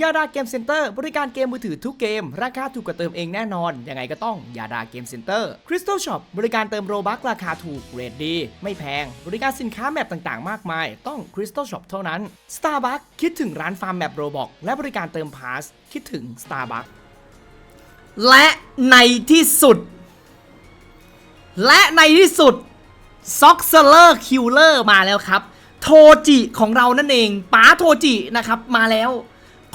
ยาดาเกมเซ็นเตอร์บริการเกมมือถือทุกเกม ราคาถูกกว่าเติมเองแน่นอน ยังไงก็ต้องยาดาเกมเซ็นเตอร์คริสตัลช็อปบริการเติมโรบัคราคาถูกเรทดี ไม่แพง บริการสินค้าแมปต่างๆ มากมาย ต้องคริสตัลช็อปเท่านั้น Starbucks คิดถึงร้านฟาร์มแมปโรบอกและบริการเติมพาสคิดถึง Starbucks และในที่สุด และในที่สุดซ็อกเซอร์คิลเลอร์มาแล้วครับ โทจิของเรานั่นเองป๋าโทจินะครับมาแล้ว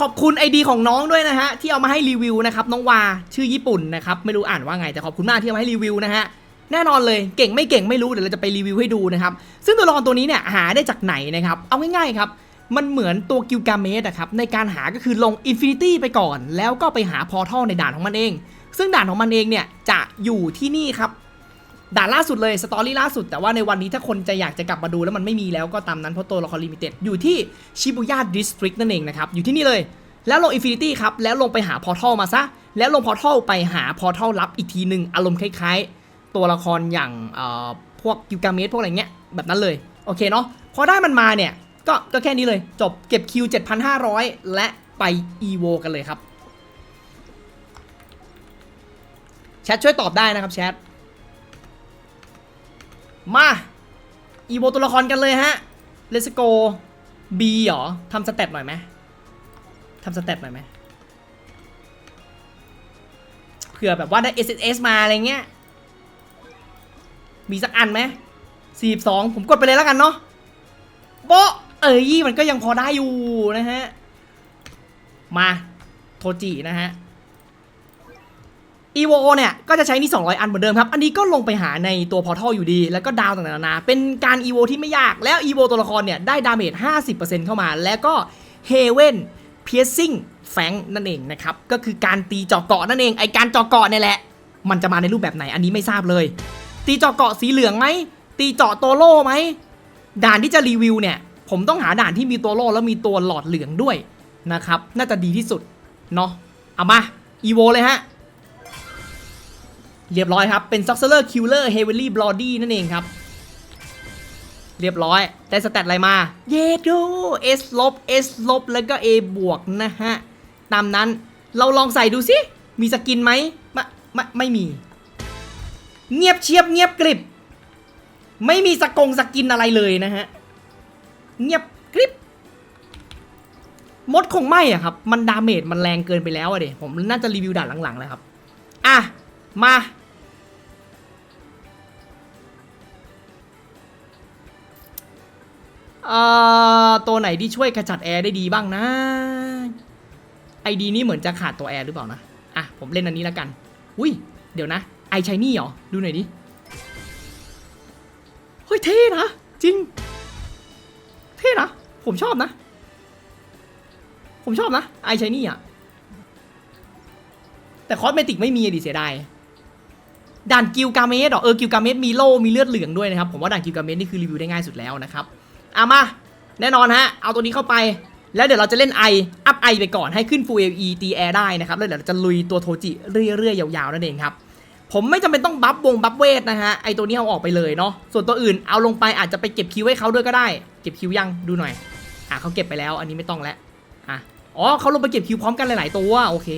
ขอบคุณไอดีของน้องด้วยนะฮะที่เอามาให้รีวิวนะครับน้องวาชื่อญี่ปุ่นนะครับไม่รู้อ่านว่าไงแต่ขอบคุณมากที่เอามาให้รีวิวนะฮะแน่นอนเลยเก่งไม่เก่งไม่รู้เดี๋ยวเราจะไปรีวิวให้ดูนะครับซึ่งตัวละครตัวนี้เนี่ยหาได้จากไหนนะครับเอาง่ายๆครับมันเหมือนตัวกิลกาเมสอะครับในการหาก็คือลงอินฟินิตี้ไปก่อน แล้วก็ไปหาพอร์ทัลในด่านของมันเอง ซึ่งด่านของมันเองเนี่ยจะอยู่ที่นี่ครับ ด่านล่าสุดเลยสตอรี่ล่าสุด แต่ว่าในวันนี้ถ้าคนจะอยากจะกลับมาดูแล้วมันไม่มีแล้วก็ตามนั้นเพราะตัวละครลิมิเต็ดอยู่ที่ชิบุย่าดิสตริกนั่นเองนะครับอยู่ที่นี่เลย แล้วลงอินฟินิตี้ครับแล้วลงไปหาพอร์ทัลมาซะแล้วลงพอร์ทัลไปหาพอร์ทัลลับอีกทีหนึ่งอารมณ์คล้ายๆ ตัวละครอย่างพวกกิลกาเมสพวกอะไรเงี้ยแบบนั้นเลยโอเคเนาะพอได้มันมาเนี่ยก็ก็แค่นี้เลยจบเก็บคิว 7,500 และไปอีโวกันเลยครับแชทช่วยตอบได้นะครับแชท มา อีโวตัวละครกันเลยฮะเลสโกบีเหรอทำสเต็ปหน่อยไหมทำสเต็ปหน่อยไหมเผื่อแบบว่าได้ SSS มาอะไรเงี้ย มีสักอันไหมสี่สองผมกดไปเลยแล้วกันเนาะโบเอ้ยมันก็ยังพอได้อยู่นะฮะ มา โทจินะฮะ e v o เนี่ยก็จะใช้นี่ 200 อันเหมือนเดิมครับ อันนี้ก็ลงไปหาในตัวพอร์ทัลอยู่ดี แล้วก็ดาวต่างๆนานาเป็นการ e v o ที่ไม่ยาก แล้ว e v o ตัวละครเนี่ยได้ดาเมจ 50%เข้ามา แล้วก็ Haven Piercing f a n g นั่นเองนะครับ ก็คือการตีเจาะเกาะนั่นเอง ไอการเจาะเกาะเนี่ยแหละ มันจะมาในรูปแบบไหน อันนี้ไม่ทราบเลย ตีเจาะเกาะสีเหลืองไหม ตีเจาะตัวโล่ไหม ด่านที่จะรีวิวเนี่ย ผมต้องหาด่านที่มีตัวโล่แล้วมีตัวหลอดเหลืองด้วยนะครับ น่าจะดีที่สุดเนาะ เอามา e v o เลยฮะ เรียบร้อยครับ เป็น s o x e r Killer Heavily Bloody นั่นเองครับ เรียบร้อย ได้สแตทอะไรมา เยโด S ลบ S ลบแล้วก็ A บวกนะฮะ ตามนั้นเราลองใส่ดูสิ มีสกินไหมไม่ไม่ไม่มี เงียบเชียบเงียบกริบ ไม่มีสกงสกินอะไรเลยนะฮะ เงียบกริบมดคงไม่อะครับ มันดาเมจมันแรงเกินไปแล้วอะเดผมน่าจะรีวิวด่านหลังๆแล้วครับ อะ มา ตัวไหนที่ช่วยขจัดแอร์ได้ดีบ้างนะไอดีนี้เหมือนจะขาดตัวแอร์หรือเปล่านะ อะ ผมเล่นอันนี้แล้วกัน อุ้ย เดี๋ยวนะ ไอชายนี่เหรอ ดูหน่อยดิ เฮ้ย เท่นะ จริง เท่นะ ผมชอบนะ ผมชอบนะ ไอชายนี่อะ แต่คอสเมติกไม่มีดิเสียดายด่านกิลกาเมสหรอ เออ กิลกาเมสมีโล่ มีเลือดเหลืองด้วยนะครับ ผมว่าด่านกิลกาเมสนี่คือรีวิวได้ง่ายสุดแล้วนะครับ เอามา แน่นอนฮะ เอาตัวนี้เข้าไป แล้วเดี๋ยวเราจะเล่นไออัพไอไปก่อนให้ขึ้น Full AE ตีแอร์ได้นะครับ แล้วเดี๋ยวเราจะลุยตัวโทจิเรื่อยๆ ยาวๆ นั่นเองครับผมไม่จำเป็นต้องบัฟวงบัฟเวทนะฮะไอตัวนี้เอาออกไปเลยเนาะส่วนตัวอื่นเอาลงไปอาจจะไปเก็บคิวให้เขาด้วยก็ได้ เก็บคิวยังดูหน่อย อะเขาเก็บไปแล้ว อันนี้ไม่ต้องแล้วอะอ๋อเขาลงไปเก็บคิวพร้อมกันหลาย ๆ ตัวโอเค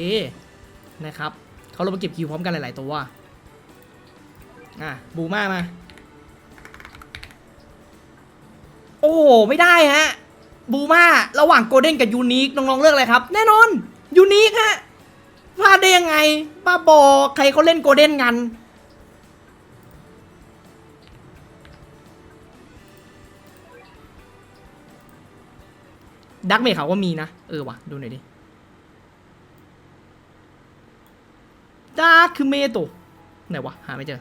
นะครับเขาลงไปเก็บคิวพร้อมกันหลาย ๆ ตัวอะบูมามา โอ้โหไม่ได้ฮะบูมาระหว่างโกลเด้นกับยูนิคน้องๆเลือกอะไรครับ แน่นอนยูนิคฮะพลาดได้ยังไงบ้าบอใครเขาเล่นโกลเด้นกันดักเมทเขาก็มีนะ เออวะดูหน่อยดิดาร์คคือเมโตะไหนวะ หาไม่เจอ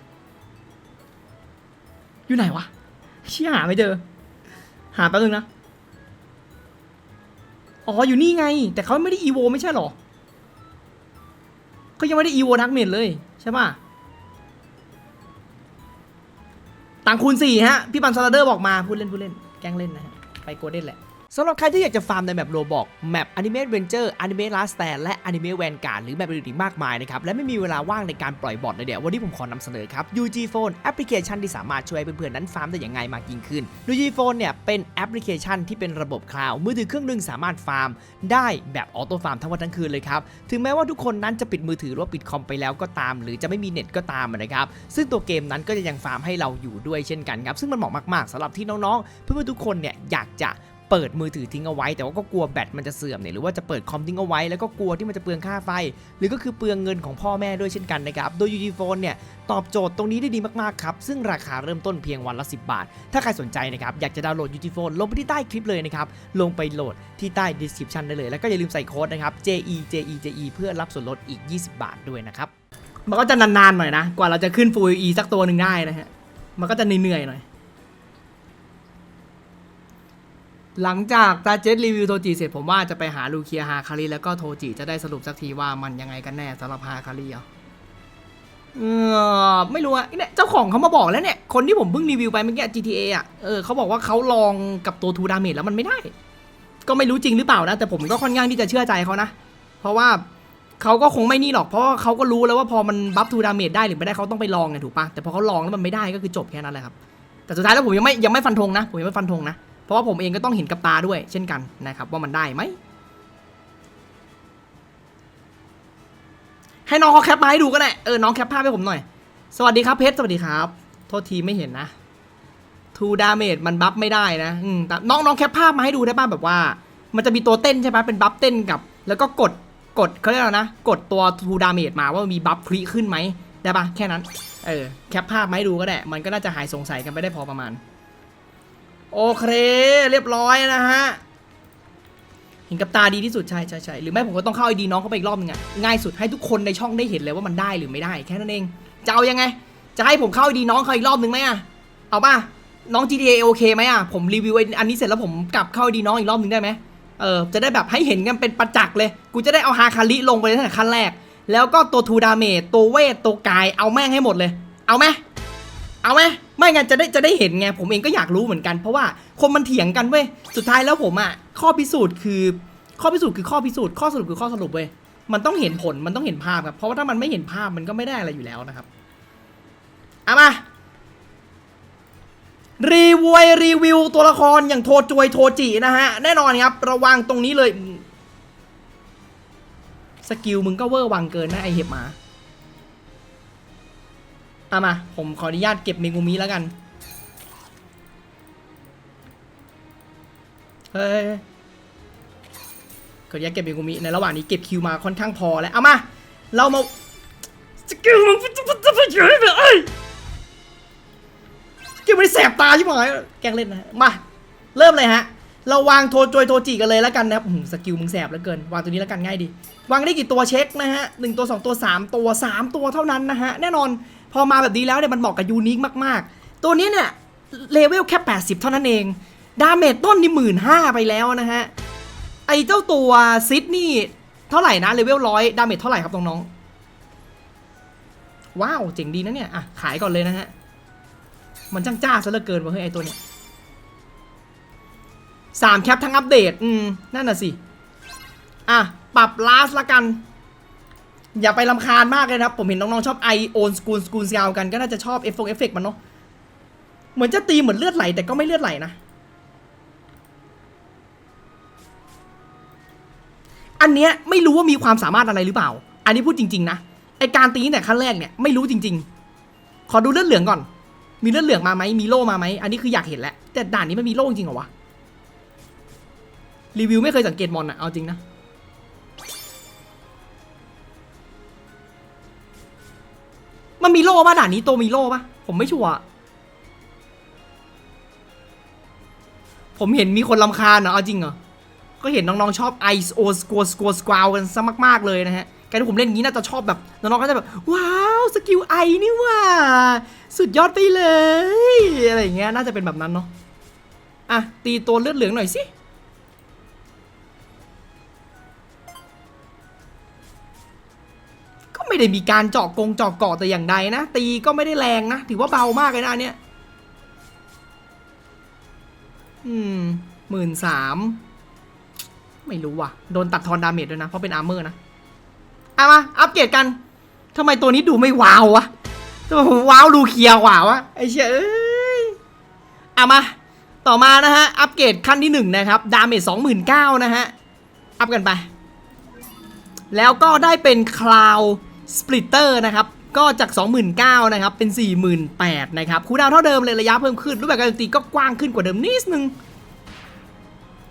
อยู่ไหนวะเชี่ยหาไม่เจอ หาแป๊บนึงนะ อ๋อ อยู่นี่ไง แต่เขาไม่ได้อีโวไม่ใช่หรอเขายังไม่ได้อีโวดักเมดเลยใช่ป่ะต่างคูณสี่ฮะ พี่ปันซาลาเดอร์บอกมา พูดเล่น พูดเล่น แกล้งเล่นนะฮะ ไปโกเด้นแหละ สำหรับใครที่อยากจะฟาร์มในแมปโรบอกแมป Anime Adventure Anime Last Stand และ Anime Vanguard หรือแมปอื่นอีกมากมายนะครับ และไม่มีเวลาว่างในการปล่อยบอทเลยเดี๋ยววันนี้ผมขอนำเสนอครับ UG Phone แอปพลิเคชันที่สามารถช่วยเพื่อนๆนั้นฟาร์มได้อย่างง่ายมากยิ่งขึ้น UG Phone เนี่ยเป็นแอปพลิเคชันที่เป็นระบบคลาวด์มือถือเครื่องหนึงสามารถฟาร์ม ได้แบบออโต้ฟาร์มทั้งวันทั้งคืนเลยครับถึงแม้ว่าทุกคนนั้นจะปิดมือถือหรือปิดคอมไปแล้วก็ตาม หรือจะไม่มีเน็ตก็ตามนะครับซึ่งตัวเกมนั้นก็จะยังฟาร์มให้เราอยู่ด้วยเช่นกันครับซึ่งมันเหมาะมากๆสำหรับที่น้องๆ เพื่อนๆทุกคนเนี่ยอยากจะ เปิดมือถือทิ้งเอาไว้ แต่ว่าก็กลัวแบตมันจะเสื่อมเนี่ยหรือว่าจะเปิดคอมทิ้งเอาไว้แล้วก็กลัวที่มันจะเปลืองค่าไฟ หรือก็คือเปลืองเงินของพ่อแม่ด้วยเช่นกันนะครับโดย UG Phone เนี่ยตอบโจทย์ตรงนี้ได้ดีมากๆครับซึ่งราคาเริ่มต้นเพียงวันละ 10 บาท ถ้าใครสนใจนะครับอยากจะดาวน์โหลด UG Phone ลงไปที่ใต้คลิปเลยนะครับลงไปโหลดที่ใต้ description ได้เลย แล้วก็อย่าลืมใส่โค้ดนะครับ JE JE JE เพื่อรับส่วนลดอีก 20 บาทด้วยนะครับมันก็จะนานๆหน่อยนะ กว่าเราจะขึ้น Full E สักตัวหนึ่งได้นะฮะมันก็จะเหนื่อยๆหน่อย หลังจากตาเจ็ตรีวิวโทจิเสร็จผมว่าจะไปหาลูเคียฮาคาริแล้วก็โทจิจะได้สรุปสักทีว่ามันยังไงกันแน่สำหรับฮาคาริอะเออไม่รู้อะเนี่ยเจ้าของเขามาบอกแล้วเนี่ย คนที่ผมเพิ่งรีวิวไปเมื่อกี้ GTA อะเออเขาบอกว่าเขาลองกับตัวทูดาเมจแล้วมันไม่ได้ ก็ไม่รู้จริงหรือเปล่านะ แต่ผมก็ค่อนข้างที่จะเชื่อใจเขานะ เพราะว่าเขาก็คงไม่นี่หรอกเพราะเขาก็รู้แล้วว่าพอมันบัฟทูดาเมจได้หรือไม่ได้เขาต้องไปลองไงถูกปะแต่พอเขาลองแล้วมันไม่ได้ก็คือจบแค่นั้นแหละครับแต่สุดท้ายแล้วผมยังไม่ยังไม่ฟันธงนะผมยังไม่ฟันธงนะ เพราะว่าผมเองก็ต้องเห็นกับตาด้วยเช่นกันนะครับว่ามันได้ไหม ให้น้องเขาแคปมาให้ดูก็ได้เออน้องแคปภาพให้ผมหน่อย สวัสดีครับเพชรสวัสดีครับ โทษทีไม่เห็นนะทูดาเมจมันบัฟไม่ได้นะอืมแต่น้องน้องแคปภาพมาให้ดูได้ป่ะแบบว่า มันจะมีตัวเต้นใช่ไหมเป็นบัฟเต้นกับ แล้วก็กดกดเขาเรียกอะไรนะ กดตัวทูดาเมจมาว่ามีบัฟคลิขึ้นไหมได้ป่ะแค่นั้น เออ แคปภาพมาให้ดูก็ได้ มันก็น่าจะหายสงสัยกันไปได้พอประมาณ โอเค เรียบร้อยนะฮะ เห็นกับตาดีที่สุดใช่ใช่ใช่หรือไม่ผมก็ต้องเข้าไอดีน้องเข้าไปอีกรอบนึงอะง่ายสุดให้ทุกคนในช่องได้เห็นเลยว่ามันได้หรือไม่ได้แค่นั้นเอง จะเอายังไง จะให้ผมเข้าไอดีน้องเขาอีกรอบนึงไหมอะเอาป่ะน้อง GTA โอเคไหมอะผมรีวิวไออันนี้เสร็จแล้วผมกลับเข้าไอดีน้องอีกรอบนึงได้ไหมเออจะได้แบบให้เห็นกันเป็นประจักษ์เลย กูจะได้เอาฮาคาริลงไปตั้งแต่ขั้นแรก แล้วก็ตัวทูดาเมจตัวเวทตัวกายเอาแม่งให้หมดเลย เอาไหม เอาไหมไม่งั้นจะได้จะได้เห็นไงผมเองก็อยากรู้เหมือนกัน เพราะว่าคนมันเถียงกันเว้ยสุดท้ายแล้วผมอะข้อพิสูจน์คือ ข้อพิสูจน์คือข้อพิสูจน์ข้อสรุปคือข้อสรุปเว้ยมันต้องเห็นผลมันต้องเห็นภาพครับเพราะว่าถ้ามันไม่เห็นภาพมันก็ไม่ได้อะไรอยู่แล้วนะครับเอามารีวิวรีวิวตัวละครอย่างโทจวยโทจินะฮะแน่นอนครับระวังตรงนี้เลย สกิลมึงก็เวอร์วังเกินนะไอเห็บหมา เอามา ผมขออนุญาตเก็บเมงูมิแล้วกัน เฮ้ยขออนุญาตเก็บเมงูมิในระหว่างนี้เก็บคิวมาค่อนข้างพอแล้ว เอามา เรามาสกิลมันจะไปเฉยเลยเอ้ยสกิลมันแสบตาใช่ไหมแกงเล่นนะ มา เริ่มเลยฮะ เราวางโทจวยโทจิกันเลยแล้วกันนะครับสกิลมึงแสบเหลือเกิน วางตัวนี้แล้วกันง่ายดี วางได้กี่ตัวเช็คนะฮะหนึ่งตัวสองตัวสามตัวสามตัวเท่านั้นนะฮะ แน่นอน พอมาแบบนี้แล้วเนี่ยมันเหมาะกับยูนิคมากๆ ตัวนี้เนี่ยเลเวลแค่ 80 เท่านั้นเอง ดาเมจต้นนี่หมื่นห้าไปแล้วนะฮะ ไอเจ้าตัวซิดนี่เท่าไหร่นะเลเวลร้อยดาเมจเท่าไหร่ครับน้องๆ ว้าว เจ๋งดีนะเนี่ย อะ ขายก่อนเลยนะฮะ มันจ้างจ้าซะเหลือเกินว่ะเฮ้ยไอตัวเนี้ยสามแคปทั้งอัปเดต อืม นั่นน่ะสิ อะ ปรับลาสละกัน อย่าไปลำคาญมากเลยนะครับผมเห็นน้องๆชอบไอโอนสกูลสกูลซาวกันก็น่าจะชอบเอฟเฟคเอฟเฟกมันเนาะเหมือนจะตีเหมือนเลือดไหลแต่ก็ไม่เลือดไหลนะ อันเนี้ยไม่รู้ว่ามีความสามารถอะไรหรือเปล่า อันนี้พูดจริง ๆ นะไอการตีตั้งแต่ขั้นแรกเนี่ยไม่รู้จริง ๆ ขอดูเลือดเหลืองก่อน มีเลือดเหลืองมาไหมมีโล่มาไหมอันนี้คืออยากเห็นแหละแต่ด่านนี้ไมันมีโล่จริงเหรอวะรีวิวไม่เคยสังเกตมอนอะเอาจริงนะ มันมีโล่ป่ะด่านนี้โตมีโล่ป่ะ ผมไม่ชัวร์ผมเห็นมีคนลำคาญนะเอาจริงเหรอ ก็เห็นน้องๆชอบไอโอสกัวสกัวสกวาวกันซะมากๆเลยนะฮะการที่ผมเล่นอย่างนี้น่าจะชอบแบบน้องๆก็จะแบบ ว้าวสกิลไอนี่ว่า สุดยอดไปเลย อะไรอย่างเงี้ยน่าจะเป็นแบบนั้นเนาะอะตีตัวเลือดเหลืองหน่อยสิ ไม่ได้มีการเจาะกงเจาะเกาะแต่อย่างใดนะ ตีก็ไม่ได้แรงนะ ถือว่าเบามากเลยนะเนี้ยอืมหมื่นสามไม่รู้ว่ะ โดนตัดทอนดาเมจด้วยนะ เพราะเป็นอาร์เมอร์นะเอามา อัปเกรดกันทำไมตัวนี้ดูไม่ว้าววะทำไมผมว้าวดูเคลียร์กว่าวะไอ้เชี่ยเอ้ยเอามา ต่อมานะฮะ อัปเกรดขั้นที่หนึ่งนะครับ ดาเมจสองหมื่นเก้านะฮะ อัพกันไป แล้วก็ได้เป็นคลาวส ปลิตเตอร์นะครับก็จาก 29,000นะครับเป็น 48,000นะครับคูดาวเท่าเดิมเลยระยะเพิ่มขึ้น รูปแบบการตีก็กว้างขึ้นกว่าเดิมนิดนึง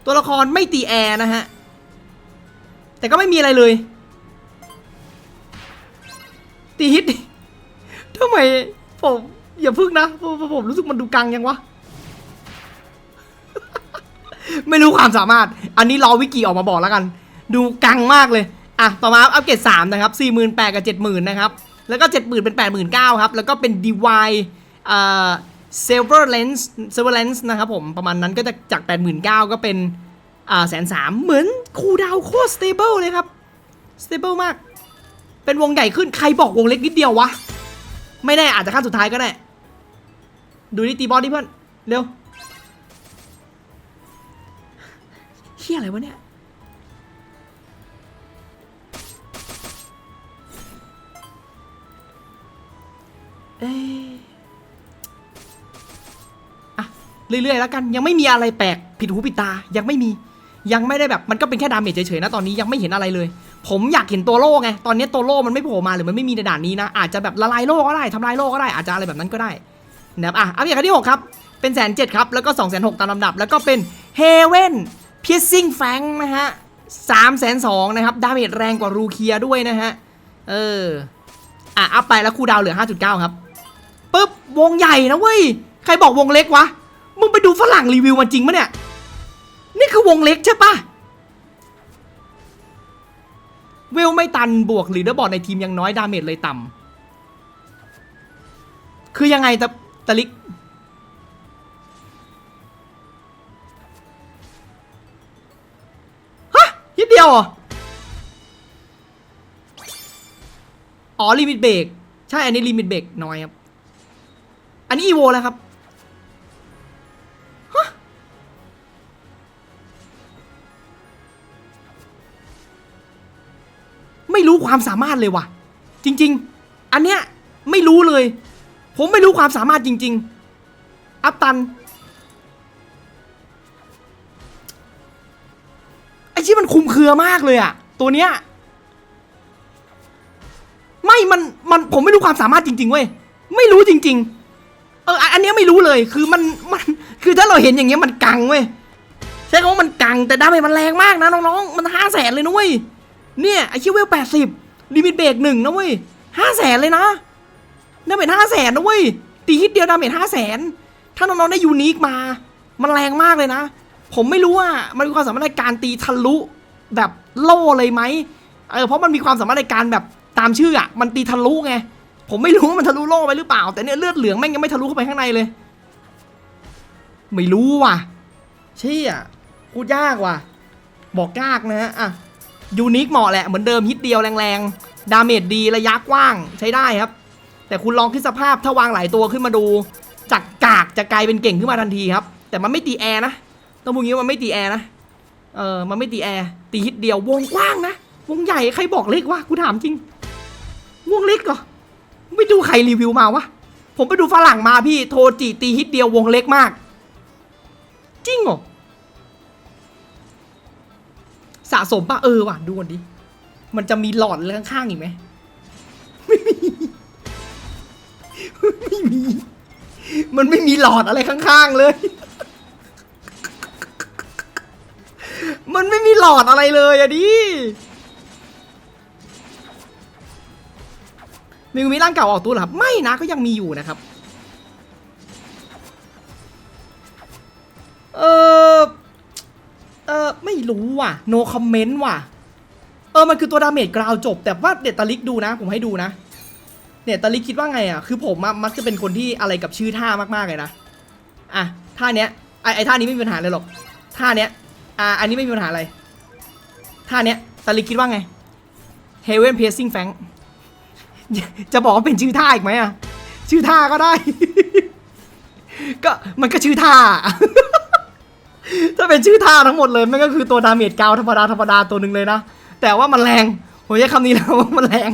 ตัวละครไม่ตีแอร์นะฮะ แต่ก็ไม่มีอะไรเลย ตีฮิตทำไมผมอย่าพึ่งนะผมผมรู้สึกมันดูกังยังวะ ไม่รู้ความสามารถ อันนี้รอวิกิออกมาบอกแล้วกัน ดูกังมากเลย อะต่อมาอัปเกรด3นะครับ48,000กับ70,000นะครับแล้วก็ 70,000 เป็น 89,000ครับแล้วก็เป็น DY เอ่อ Silver Lens Silver Lens นะครับผมประมาณนั้นก็จะจาก 89,000 ก็เป็นอ่าแสนสามเหมือนคูดาวโคตร stable เลยครับ stable มาก เป็นวงใหญ่ขึ้นใครบอกวงเล็กนิดเดียววะ ไม่แน่อาจจะขั้นสุดท้ายก็ได้ ดูนี่ตีบอลดิเพื่อน เร็วเฮียอะไรวะเนี่ย เอ๊ะอะเรื่อยๆแล้วกันยังไม่มีอะไรแปลกผิดหูผิดตายังไม่มี ยังไม่ได้แบบมันก็เป็นแค่ดาเมจเฉยๆนะตอนนี้ยังไม่เห็นอะไรเลย ผมอยากเห็นตัวโล่ไงตอนนี้ตัวโล่มันไม่โผล่มาหรือมันไม่มีในด่านนี้นะอาจจะแบบละลายโล่ก็ได้ทำลายโล่ก็ได้อาจจะอะไรแบบนั้นก็ได้นะครับอะอัปเดตขั้นที่6ครับเป็นแสนเจ็ดครับแล้วก็2องแสนหตามลำดับ แล้วก็เป็นเฮเว่นพีซซิ่งแฟงนะฮะสามแสนสองนะครับดาเมจแรงกว่ารูเคียด้วยนะฮะเอออะอัพไปแล้วคูดาวเหลือ 5.9 ครับ ปุ๊บวงใหญ่นะเว้ยใครบอกวงเล็กวะมึงไปดูฝรั่งรีวิวมาจริงปะเนี่ยนี่คือวงเล็กใช่ปะเวลไม่ตันบวกหรือเดอร์บอร์ดในทีมยังน้อยดาเมจเลยต่ำคือยังไงตะตะลิกฮะยิดเดียวเหรออ๋อลิมิตเบรกใช่อันนี้ลิมิตเบรกน้อยครับ อันนี้อีโวแล้วครับฮะไม่รู้ความสามารถเลยว่ะ จริง ๆ อันเนี้ยไม่รู้เลย ผมไม่รู้ความสามารถจริง ๆ อัพตันไอชี่มันคุมเครือมากเลยอะตัวเนี้ยไม่ มัน มัน ผมไม่รู้ความสามารถจริง ๆ เว้ย ไม่รู้จริง ๆ เอออันนี้ไม่รู้เลยคือมันมันคือถ้าเราเห็นอย่างเงี้ยมันกังเว้ยใช่คำว่ามันกังแต่ดาเมจมันแรงมากนะน้องๆมันห้าแสนเลยนะเว้ยเนี่ยไอคิวเวลแปดสิบลิมิตเบรกหนึ่งนะเว้ยห้าแสนเลยนะดาเมจห้าแสนนะเว้ยตีฮิตเดียวดาเมจห้าแสนถ้าน้องๆได้ยูนิคมา มันแรงมากเลยนะ ผมไม่รู้ว่ามันมีความสามารถในการตีทะลุแบบโล่เลยไหมเออเพราะมันมีความสามารถในการแบบตามชื่ออะมันตีทะลุไง ผมไม่รู้ว่ามันทะลุโล่ไปหรือเปล่า แต่เนี่ยเลือดเหลืองแม่งยังไม่ทะลุเข้าไปข้างในเลย ไม่รู้ว่ะเชี่ยพูดยากว่ะ บอกยากนะฮะอะยูนิคเหมาะแหละเหมือนเดิมฮิตเดียวแรงๆ ดาเมจดีระยะกว้างใช้ได้ครับ แต่คุณลองคิดสภาพถ้าวางหลายตัวขึ้นมาดู จากกากจะกลายเป็นเก่งขึ้นมาทันทีครับ แต่มันไม่ตีแอร์นะต้องพูดงี้ว่ามันไม่ตีแอร์นะเออมันไม่ตีแอร์ตีฮิตเดียววงกว้างนะวงใหญ่ใครบอกเล็กวะกูถามจริงวงเล็กเหรอ ไม่ดูใครรีวิวมาวะ ผมไปดูฝรั่งมาพี่โทจิตีฮิตเดียววงเล็กมาก จริงเหรอ สะสมป่ะเออว่ะ ดูก่อนดิ มันจะมีหลอดอะไรข้างๆอีกไหมไม่มี ไม่มี มันไม่มีหลอดอะไรข้างๆเลย มันไม่มีหลอดอะไรเลยอะดิ มีมีร่างเก่าออกตัวเหรอครับ ไม่นะก็ยังมีอยู่นะครับ เออเออไม่รู้ว่ะ no comment ว่ะ เออมันคือตัวดาเมจกราวจบ แต่ว่าเดตาลิกดูนะ ผมให้ดูนะเนี่ยตาลิกคิดว่าไงอะ คือผมมักจะเป็นคนที่อะไรกับชื่อท่ามากๆเลยนะ อะท่าเนี้ยไอไอท่านี้ไม่มีปัญหาเลยหรอก ท่าเนี้ย อ่า อันนี้ไม่มีปัญหาอะไร ท่าเนี้ยตาลิกคิดว่าไง Heaven Piercing Fang จะบอกว่าเป็นชื่อท่าอีกไหมอะชื่อท่าก็ได้ ก็มันก็ชื่อท่า ถ้าเป็นเป็นชื่อท่าทั้งหมดเลยมันก็คือตัวดาเมจกาวธรรมดาธรรมดาตัวหนึ่งเลยนะ แต่ว่ามันแรงผมใช้คำนี้แล้วว่ามันแรง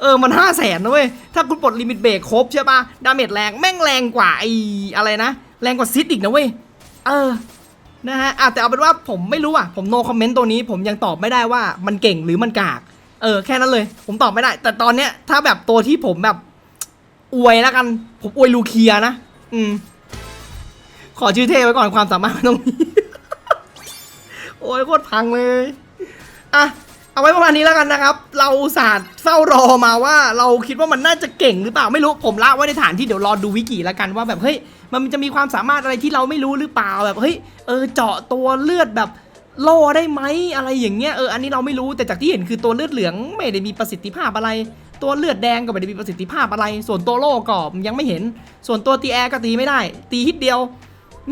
เออมันห้าแสนนะเว้ย ถ้าคุณปลดลิมิตเบรกครบใช่ปะดาเมจแรงแม่งแรงกว่าไอ้อะไรนะ แรงกว่าซิดอีกนะเว้ย เออนะฮะอะแต่เอาเป็นว่าผมไม่รู้อะ ผมโนคอมเมนต์ตัวนี้ ผมยังตอบไม่ได้ว่ามันเก่งหรือมันกาก เออแค่นั้นเลย ผมตอบไม่ได้ แต่ตอนเนี้ยถ้าแบบตัวที่ผมแบบ อวยแล้วกัน ผมอวยลูเคียนะ อืม ขอชื่อเท่ไว้ก่อนความสามารถมันต้องมี โอ้ยโคตรพังเลยอะเอาไว้ประมาณนี้แล้วกันนะครับ เราอุตสาห์เฝ้ารอมาว่าเราคิดว่ามันน่าจะเก่งหรือเปล่าไม่รู้ผมละไว้ในฐานที่เดี๋ยวรอดูวิกิแล้วกันว่าแบบเฮ้ยมันจะมีความสามารถอะไรที่เราไม่รู้หรือเปล่าแบบเฮ้ยเออเจาะตัวเลือดแบบ โล่ได้ไหมอะไรอย่างเงี้ยเอออันนี้เราไม่รู้แต่จากที่เห็นคือตัวเลือดเหลืองไม่ได้มีประสิทธิภาพอะไร ตัวเลือดแดงก็ไม่ได้มีประสิทธิภาพอะไร ส่วนตัวโล่ก็ยังไม่เห็น ส่วนตัวตีแอร์ก็ตีไม่ได้ ตีฮิตเดียว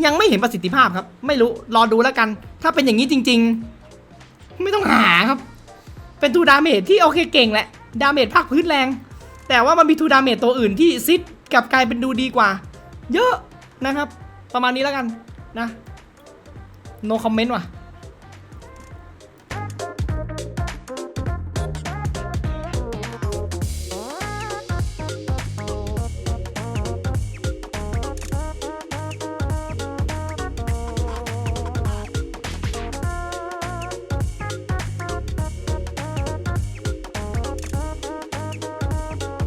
ยังไม่เห็นประสิทธิภาพครับ ไม่รู้รอดูแล้วกัน ถ้าเป็นอย่างนี้จริง ๆ ไม่ต้องหาครับ เป็นทูดาเมจที่โอเคเก่งแหละดาเมจภาคพื้นแรง แต่ว่ามันมีทูดาเมจตัวอื่นที่ซิดกับกลายเป็นดูดีกว่า เยอะนะครับ ประมาณนี้แล้วกันนะ no comment ว่ะ